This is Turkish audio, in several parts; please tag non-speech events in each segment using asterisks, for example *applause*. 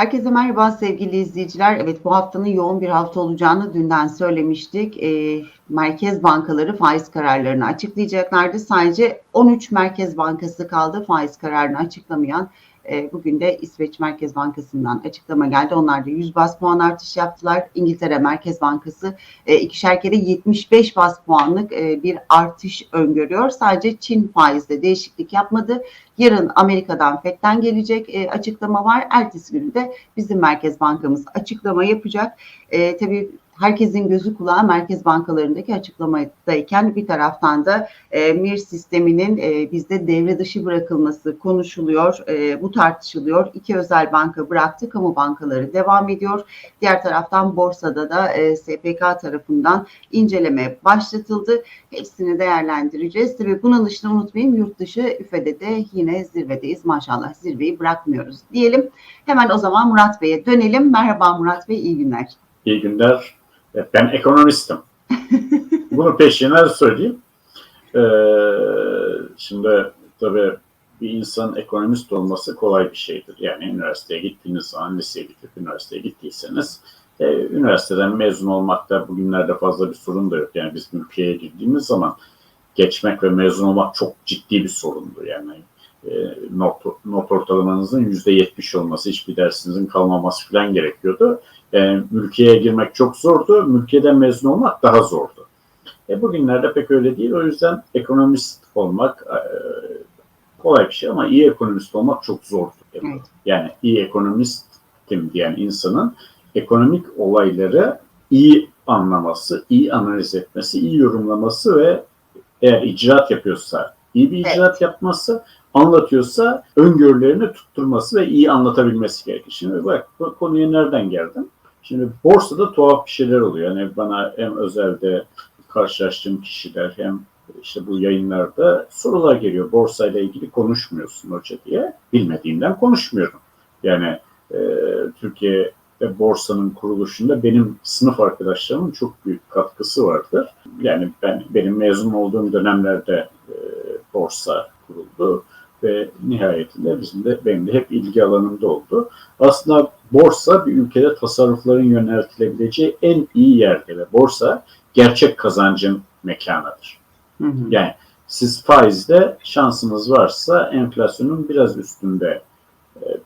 Herkese merhaba sevgili izleyiciler. Evet bu haftanın yoğun bir hafta olacağını dünden söylemiştik. E, merkez bankaları faiz kararlarını açıklayacaklardı. Sadece 13 merkez bankası kaldı faiz kararını açıklamayan. E, bugün de İsveç Merkez Bankası'ndan açıklama geldi. Onlar da 100 bas puan artış yaptılar. İngiltere Merkez Bankası e, ikişer kere 75 bas puanlık e, bir artış öngörüyor. Sadece Çin faizde değişiklik yapmadı. Yarın Amerika'dan FED'den gelecek e, açıklama var. Ertesi günü de bizim Merkez Bankamız açıklama yapacak. Tabii herkesin gözü kulağı merkez bankalarındaki açıklamadayken bir taraftan da e, MIR sisteminin e, bizde devre dışı bırakılması konuşuluyor. E, bu tartışılıyor. İki özel banka bıraktı. Kamu bankaları devam ediyor. Diğer taraftan borsada da e, SPK tarafından inceleme başlatıldı. Hepsini değerlendireceğiz. Tabii bunun dışında unutmayın yurt dışı üfede de yine zirvedeyiz. Maşallah zirveyi bırakmıyoruz diyelim. Hemen o zaman Murat Bey'e dönelim. Merhaba Murat Bey, iyi günler. İyi günler. Ben ekonomistim. *laughs* Bunu peşine söyleyeyim. Ee, şimdi tabii bir insan ekonomist olması kolay bir şeydir. Yani üniversiteye gittiğiniz zaman, liseye gidip üniversiteye gittiyseniz e, üniversiteden mezun olmakta bugünlerde fazla bir sorun da yok. Yani biz ülkeye girdiğimiz zaman geçmek ve mezun olmak çok ciddi bir sorundu. Yani e, not, not ortalamanızın yüzde yetmiş olması, hiçbir dersinizin kalmaması falan gerekiyordu. E, ülkeye girmek çok zordu, mülkiyeden mezun olmak daha zordu. E, bugünlerde pek öyle değil. O yüzden ekonomist olmak e, kolay bir şey ama iyi ekonomist olmak çok zordu. Evet. Yani iyi ekonomistim diyen insanın ekonomik olayları iyi anlaması, iyi analiz etmesi, iyi yorumlaması ve eğer icraat yapıyorsa iyi bir icraat evet. yapması, anlatıyorsa öngörülerini tutturması ve iyi anlatabilmesi gerekir. Şimdi bak bu konuya nereden geldim? Şimdi borsada tuhaf bir şeyler oluyor. Yani bana hem özelde karşılaştığım kişiler hem işte bu yayınlarda sorular geliyor. Borsayla ilgili konuşmuyorsun hoca diye. Bilmediğimden konuşmuyorum. Yani e, Türkiye ve borsanın kuruluşunda benim sınıf arkadaşlarımın çok büyük katkısı vardır. Yani ben benim mezun olduğum dönemlerde e, borsa kuruldu ve nihayetinde bizim de benim de hep ilgi alanımda oldu. Aslında borsa bir ülkede tasarrufların yöneltilebileceği en iyi yerdir ve borsa gerçek kazancın mekanıdır. Hı hı. Yani siz faizde şansınız varsa enflasyonun biraz üstünde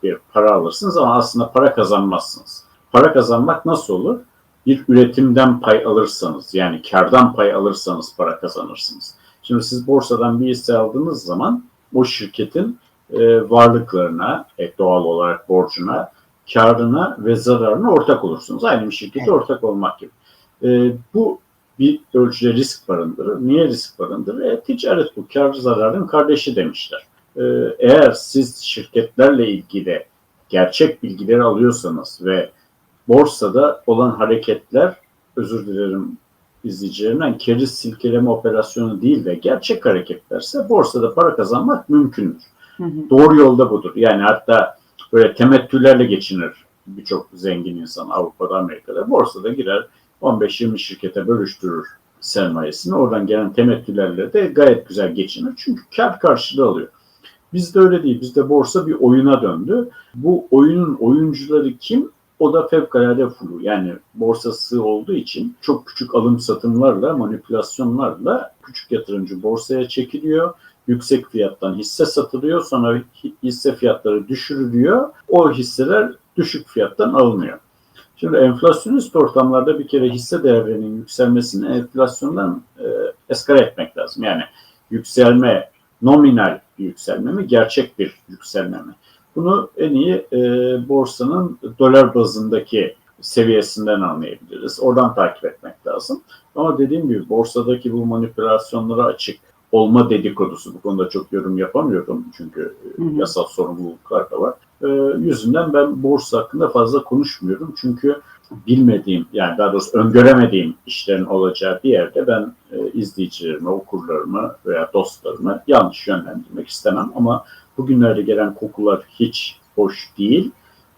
bir para alırsınız ama aslında para kazanmazsınız. Para kazanmak nasıl olur? Bir üretimden pay alırsanız yani kardan pay alırsanız para kazanırsınız. Şimdi siz borsadan bir hisse aldığınız zaman o şirketin e, varlıklarına, e, doğal olarak borcuna, karına ve zararına ortak olursunuz. Aynı bir şirkete ortak olmak gibi. E, bu bir ölçüde risk barındırır. Niye risk barındırır? E, ticaret bu. Kar zararın kardeşi demişler. E, eğer siz şirketlerle ilgili gerçek bilgileri alıyorsanız ve borsada olan hareketler, özür dilerim izleyicilerimden keriz silkeleme operasyonu değil de gerçek hareketlerse borsada para kazanmak mümkündür. Hı hı. Doğru yolda budur. Yani hatta böyle temettülerle geçinir birçok zengin insan Avrupa'da, Amerika'da. Borsada girer 15-20 şirkete bölüştürür sermayesini. Oradan gelen temettülerle de gayet güzel geçinir. Çünkü kar karşılığı alıyor. Bizde öyle değil. Bizde borsa bir oyuna döndü. Bu oyunun oyuncuları kim? O da fevkalade flu. Yani borsası olduğu için çok küçük alım satımlarla, manipülasyonlarla küçük yatırımcı borsaya çekiliyor. Yüksek fiyattan hisse satılıyor. Sonra hisse fiyatları düşürülüyor. O hisseler düşük fiyattan alınıyor. Şimdi enflasyonist ortamlarda bir kere hisse değerlerinin yükselmesini enflasyondan e, eskara etmek lazım. Yani yükselme nominal bir yükselme mi, gerçek bir yükselme mi? Bunu en iyi e, borsanın dolar bazındaki seviyesinden anlayabiliriz. Oradan takip etmek lazım. Ama dediğim gibi borsadaki bu manipülasyonlara açık olma dedikodusu bu konuda çok yorum yapamıyorum çünkü hı hı. yasal sorumluluklar da var. E, yüzünden ben borsa hakkında fazla konuşmuyorum çünkü bilmediğim yani daha doğrusu öngöremediğim işlerin olacağı bir yerde ben e, izleyicilerimi, okurlarımı veya dostlarımı yanlış yönlendirmek istemem ama bugünlerde gelen kokular hiç hoş değil.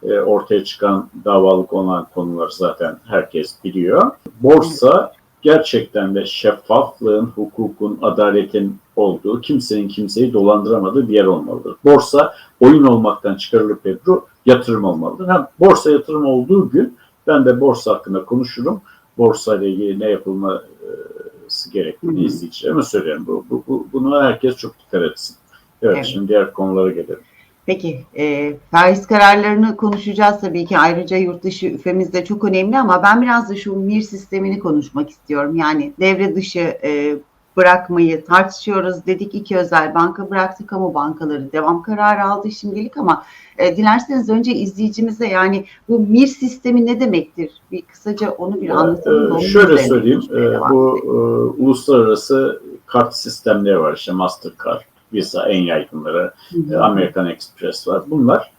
E, ortaya çıkan davalık olan konular zaten herkes biliyor. Borsa gerçekten de şeffaflığın, hukukun, adaletin olduğu, kimsenin kimseyi dolandıramadığı bir yer olmalıdır. Borsa oyun olmaktan çıkarılıp Ebru yatırım olmalıdır. Hem borsa yatırım olduğu gün ben de borsa hakkında konuşurum. Borsa ile ilgili ne yapılması gerektiğini izleyicilerime söylerim. Bu, bu, bu, buna herkes çok dikkat etsin. Evet, Evet. şimdi diğer konulara gelelim. Peki, e, faiz kararlarını konuşacağız tabii ki. Ayrıca yurt dışı üfemiz de çok önemli ama ben biraz da şu MIR sistemini konuşmak istiyorum. Yani devre dışı e, bırakmayı tartışıyoruz. Dedik iki özel banka bıraktı, kamu bankaları devam kararı aldı şimdilik ama e, dilerseniz önce izleyicimize yani bu MIR sistemi ne demektir? Bir kısaca onu bir Ya, anlatalım. e, şöyle söyleyeyim, e, bu e, uluslararası kart sistemleri var. İşte Mastercard, Visa en yaygınları, Hı e, hı. American Express var. Bunlar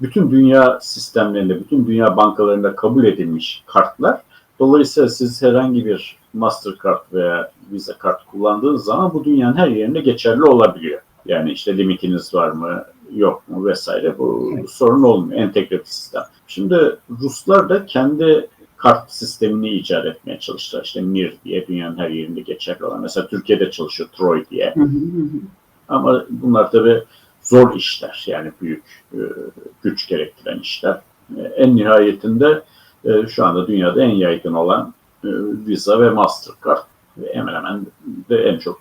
bütün dünya sistemlerinde, bütün dünya bankalarında kabul edilmiş kartlar. Dolayısıyla siz herhangi bir Mastercard veya Visa kart kullandığınız zaman bu dünyanın her yerinde geçerli olabiliyor. Yani işte limitiniz var mı, yok mu vesaire bu Evet. sorun olmuyor. Entegre bir sistem. Şimdi Ruslar da kendi kart sistemini icat etmeye çalıştılar. İşte MIR diye dünyanın her yerinde geçerli olan. Mesela Türkiye'de çalışıyor Troy diye. Ama bunlar tabii zor işler yani büyük e, güç gerektiren işler. E, en nihayetinde e, şu anda dünyada en yaygın olan Visa ve Mastercard ve hemen hemen de en çok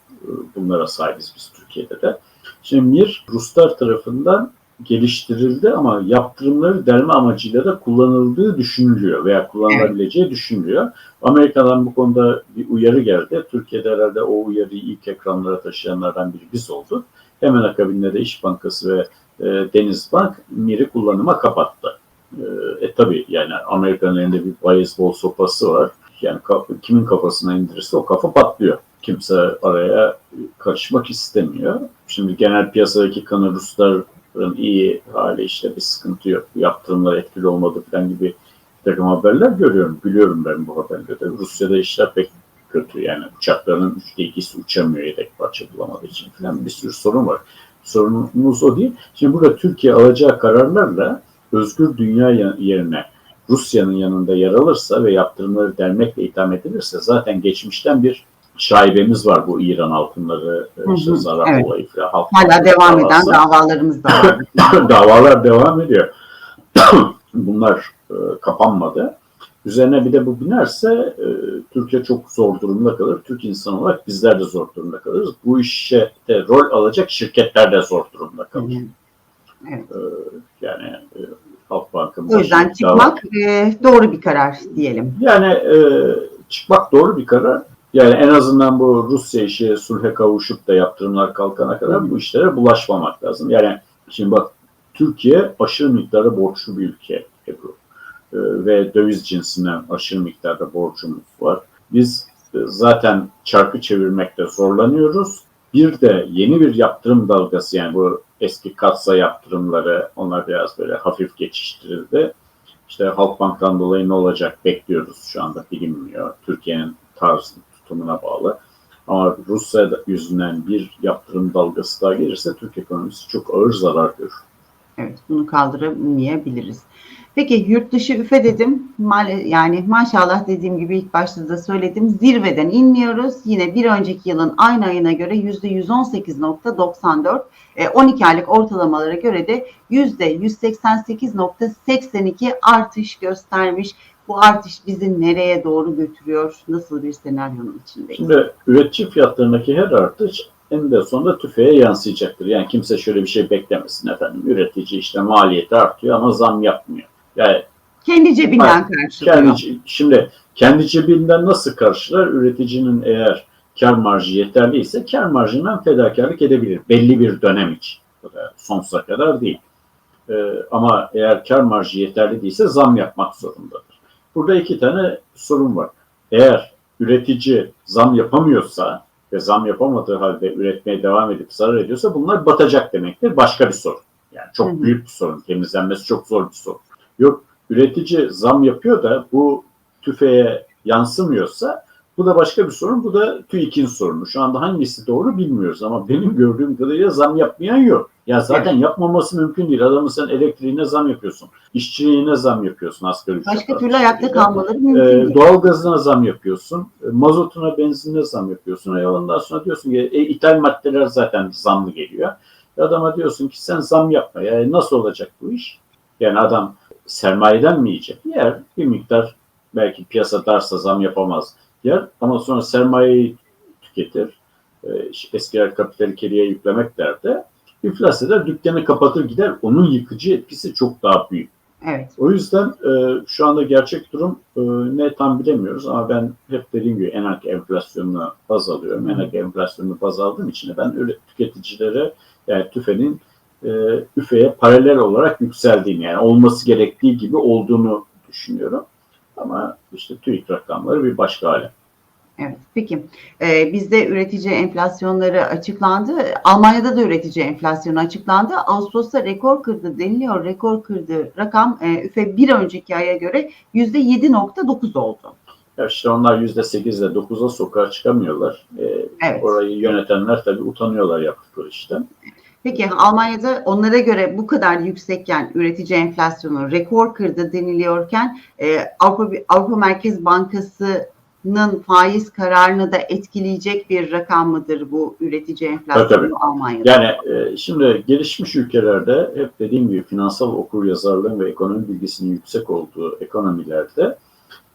bunlara sahibiz biz Türkiye'de de. Şimdi MIR Ruslar tarafından geliştirildi ama yaptırımları derme amacıyla da kullanıldığı düşünülüyor veya kullanılabileceği düşünülüyor. Amerika'dan bu konuda bir uyarı geldi. Türkiye'de herhalde o uyarıyı ilk ekranlara taşıyanlardan biri biz olduk. Hemen akabinde de İş Bankası ve e, Denizbank MIR'i kullanıma kapattı. E, e tabi yani Amerika'nın elinde bir bol sopası var. Yani kimin kafasına indirirse o kafa patlıyor. Kimse araya karışmak istemiyor. Şimdi genel piyasadaki kanı Rusların iyi hali işte bir sıkıntı yok. Yaptırımlar etkili olmadı falan gibi bir takım haberler görüyorum. Biliyorum ben bu haberleri. Rusya'da işler pek kötü. Yani uçakların üçte ikisi uçamıyor yedek parça bulamadığı için falan bir sürü sorun var. Sorunumuz o değil. Şimdi burada Türkiye alacağı kararlarla özgür dünya ya- yerine Rusya'nın yanında yer alırsa ve yaptırımları dermekle itham edilirse zaten geçmişten bir şaibemiz var bu İran altınları Hı hı, işte zarar evet. olayı falan. Halk Hala devam eden davalarımız da var. *laughs* davalar devam ediyor. *clears throat* Bunlar e, kapanmadı. Üzerine bir de bu binerse e, Türkiye çok zor durumda kalır. Türk insan olarak bizler de zor durumda kalırız. Bu işe de rol alacak şirketler de zor durumda kalır. hı. Evet. E, yani e, Halk Bank'ın O yüzden dava- çıkmak e, doğru bir karar diyelim. Yani e, çıkmak doğru bir karar. Yani en azından bu Rusya işi sulhe kavuşup da yaptırımlar kalkana kadar bu işlere bulaşmamak lazım. Yani şimdi bak Türkiye aşırı miktarda borçlu bir ülke Ebru. E, ve döviz cinsinden aşırı miktarda borcumuz var. Biz e, zaten çarkı çevirmekte zorlanıyoruz. Bir de yeni bir yaptırım dalgası yani bu eski katsa yaptırımları onlar biraz böyle hafif geçiştirildi. İşte Halkbank'tan dolayı ne olacak bekliyoruz şu anda bilinmiyor. Türkiye'nin tarzı tutumuna bağlı. Ama Rusya yüzünden bir yaptırım dalgası daha gelirse Türk ekonomisi çok ağır zarar görür. Evet, bunu kaldıramayabiliriz. Peki yurt dışı üfe dedim. Yani maşallah dediğim gibi ilk başta da söyledim. Zirveden inmiyoruz. Yine bir önceki yılın aynı ayına göre %118.94, e, 12 aylık ortalamalara göre de %188.82 artış göstermiş. Bu artış bizi nereye doğru götürüyor? Nasıl bir senaryonun içindeyiz? Şimdi üretici fiyatlarındaki her artış en de sonunda tüfeğe yansıyacaktır. Yani kimse şöyle bir şey beklemesin efendim. Üretici işte maliyeti artıyor ama zam yapmıyor. Yani Kendi cebinden karşılıyor. kendi, şimdi kendi cebinden nasıl karşılar? Üreticinin eğer kar marjı yeterliyse kar marjından fedakarlık edebilir. Belli bir dönem için. Sonsuza kadar değil. Ee, ama eğer kar marjı yeterli değilse zam yapmak zorundadır. Burada iki tane sorun var. Eğer üretici zam yapamıyorsa ve zam yapamadığı halde üretmeye devam edip zarar ediyorsa bunlar batacak demektir. Başka bir sorun. Yani çok Hı büyük bir sorun. Temizlenmesi çok zor bir sorun. Yok üretici zam yapıyor da bu tüfeğe yansımıyorsa bu da başka bir sorun. Bu da TÜİK'in sorunu. Şu anda hangisi doğru bilmiyoruz ama benim gördüğüm kadarıyla zam yapmayan yok. Ya zaten yapmaması mümkün değil. Adamın sen elektriğine zam yapıyorsun. İşçiliğine zam yapıyorsun asgari ücret Başka türlü ayakta kalmaları mümkün Ee, değil. doğalgazına zam yapıyorsun. e, Mazotuna, benzinine zam yapıyorsun. E, ondan sonra diyorsun ki e, ithal maddeler zaten zamlı geliyor. E, adama diyorsun ki sen zam yapma. Yani nasıl olacak bu iş? Yani adam sermayeden mi yiyecek? Yer. Bir miktar belki piyasa darsa zam yapamaz. Yer ama sonra sermayeyi tüketir. E, eskiler kapitali keriye yüklemek derdi. İflas eder, dükkanı kapatır gider. Onun yıkıcı etkisi çok daha büyük. Evet. O yüzden e, şu anda gerçek durum e, ne tam bilemiyoruz ama ben hep dediğim gibi enak enflasyonunu baz alıyorum. Enak enflasyonunu baz aldığım için ben öyle tüketicilere yani tüfenin e, üfeye paralel olarak yükseldiğini yani olması gerektiği gibi olduğunu düşünüyorum. Ama işte TÜİK rakamları bir başka hale. Evet, peki. Ee, bizde üretici enflasyonları açıklandı. Almanya'da da üretici enflasyonu açıklandı. Ağustos'ta rekor kırdı deniliyor. Rekor kırdı rakam e, üfe bir önceki aya göre %7.9 oldu. Ya işte onlar %8 ile 9'a sokağa çıkamıyorlar. E, Evet. Orayı yönetenler tabii utanıyorlar yaptıkları işten. Peki Almanya'da onlara göre bu kadar yüksekken üretici enflasyonu rekor kırdı deniliyorken e, Avrupa Avrupa Merkez Bankası'nın faiz kararını da etkileyecek bir rakam mıdır bu üretici enflasyonu Tabii, tabii. Almanya'da? Yani e, şimdi gelişmiş ülkelerde hep dediğim gibi finansal okuryazarlığın ve ekonomi bilgisinin yüksek olduğu ekonomilerde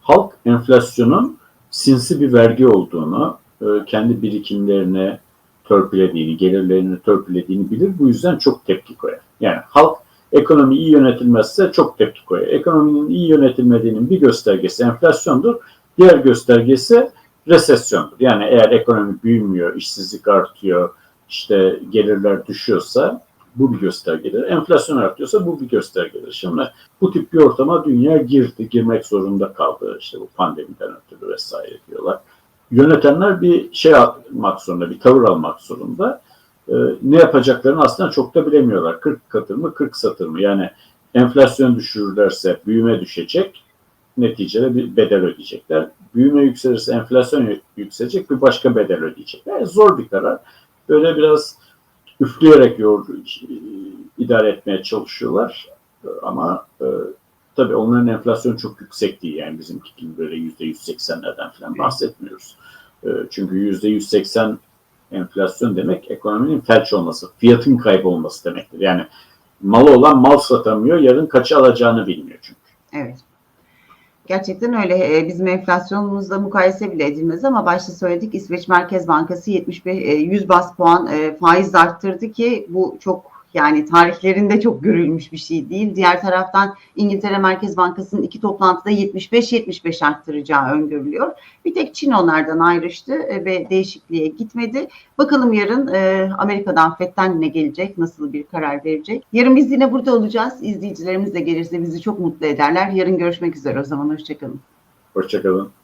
halk enflasyonun sinsi bir vergi olduğunu, e, kendi birikimlerini törpülediğini, gelirlerini törpülediğini bilir. Bu yüzden çok tepki koyar. Yani halk ekonomi iyi yönetilmezse çok tepki koyar. Ekonominin iyi yönetilmediğinin bir göstergesi enflasyondur. Diğer göstergesi resesyondur. Yani eğer ekonomi büyümüyor, işsizlik artıyor, işte gelirler düşüyorsa bu bir göstergedir. Enflasyon artıyorsa bu bir göstergedir. Şimdi bu tip bir ortama dünya girdi, girmek zorunda kaldı. İşte bu pandemiden ötürü vesaire diyorlar. Yönetenler bir şey almak zorunda, bir tavır almak zorunda. Ee, ne yapacaklarını aslında çok da bilemiyorlar. 40 katır mı, 40 satır mı? Yani enflasyon düşürürlerse büyüme düşecek, neticede bir bedel ödeyecekler. Büyüme yükselirse enflasyon yükselecek, bir başka bedel ödeyecekler. Yani zor bir karar. Böyle biraz üfleyerek yoğur, idare etmeye çalışıyorlar. Ama e, tabii onların enflasyonu çok yüksek değil. Yani bizimki gibi böyle yüzde 180'lerden falan bahsetmiyoruz. E, çünkü yüzde 180 enflasyon demek ekonominin felç olması, fiyatın kaybolması demektir. Yani malı olan mal satamıyor, yarın kaça alacağını bilmiyor çünkü. Evet. Gerçekten öyle. E, Bizim enflasyonumuzla mukayese bile edilmez ama başta söyledik İsveç Merkez Bankası 75 e, 100 bas puan e, faiz arttırdı ki bu çok yani tarihlerinde çok görülmüş bir şey değil. Diğer taraftan İngiltere Merkez Bankası'nın iki toplantıda 75-75 arttıracağı öngörülüyor. Bir tek Çin onlardan ayrıştı e, ve değişikliğe gitmedi. Bakalım yarın e, Amerika'dan FED'den ne gelecek, nasıl bir karar verecek. Yarın biz yine burada olacağız. İzleyicilerimiz de gelirse bizi çok mutlu ederler. Yarın görüşmek üzere o zaman. Hoşçakalın. Hoşçakalın.